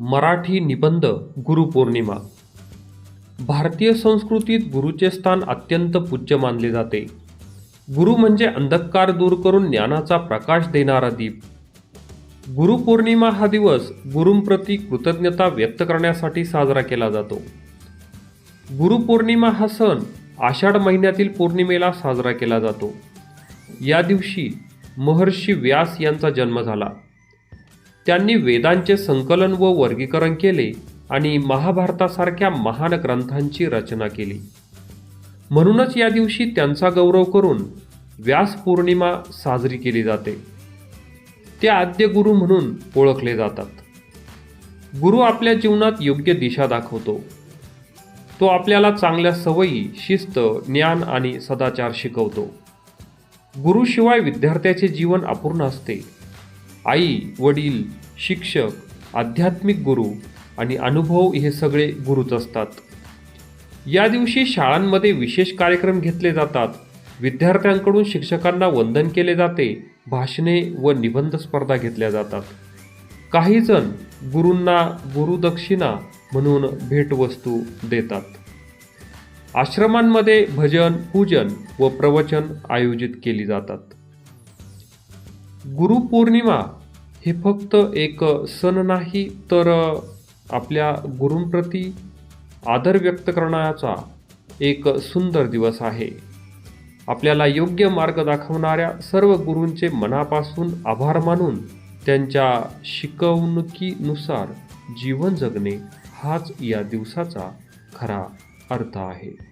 मराठी निबंध गुरुपौर्णिमा. भारतीय संस्कृतीत गुरुचे स्थान अत्यंत पूज्य मानले जाते. गुरु म्हणजे अंधकार दूर करून ज्ञानाचा प्रकाश देणारा दीप. गुरुपौर्णिमा हा दिवस गुरूंप्रती कृतज्ञता व्यक्त करण्यासाठी साजरा केला जातो. गुरुपौर्णिमा हा सण आषाढ महिन्यातील पौर्णिमेला साजरा केला जातो. या दिवशी महर्षी व्यास यांचा जन्म झाला. त्यांनी वेदांचे संकलन व वर्गीकरण केले आणि महाभारतासारख्या महान ग्रंथांची रचना केली. म्हणूनच या दिवशी त्यांचा गौरव करून व्यास पौर्णिमा साजरी केली जाते. ते आद्य गुरु म्हणून ओळखले जातात. गुरु आपल्या जीवनात योग्य दिशा दाखवतो. तो आपल्याला चांगल्या सवयी शिस्त ज्ञान आणि सदाचार शिकवतो. गुरुशिवाय विद्यार्थ्याचे जीवन अपूर्ण असते. आई वडील शिक्षक आध्यात्मिक गुरु आणि अनुभव हे सगळे गुरुच असतात. या दिवशी शाळांमध्ये विशेष कार्यक्रम घेतले जातात. विद्यार्थ्यांकडून शिक्षकांना वंदन केले जाते. भाषणे व निबंध स्पर्धा घेतल्या जातात. काही जण गुरूंना गुरुदक्षिणा म्हणून भेटवस्तू देतात. आश्रमांमध्ये भजन पूजन व प्रवचन आयोजित केली जातात. गुरुपौर्णिमा हे फक्त एक सण नाही तर आपल्या गुरूंप्रती आदर व्यक्त करण्याचा एक सुंदर दिवस आहे. आपल्याला योग्य मार्ग दाखवणाऱ्या सर्व गुरूंचे मनापासून आभार मानून त्यांच्या शिकवणुकीनुसार जीवन जगणे हाच या दिवसाचा खरा अर्थ आहे.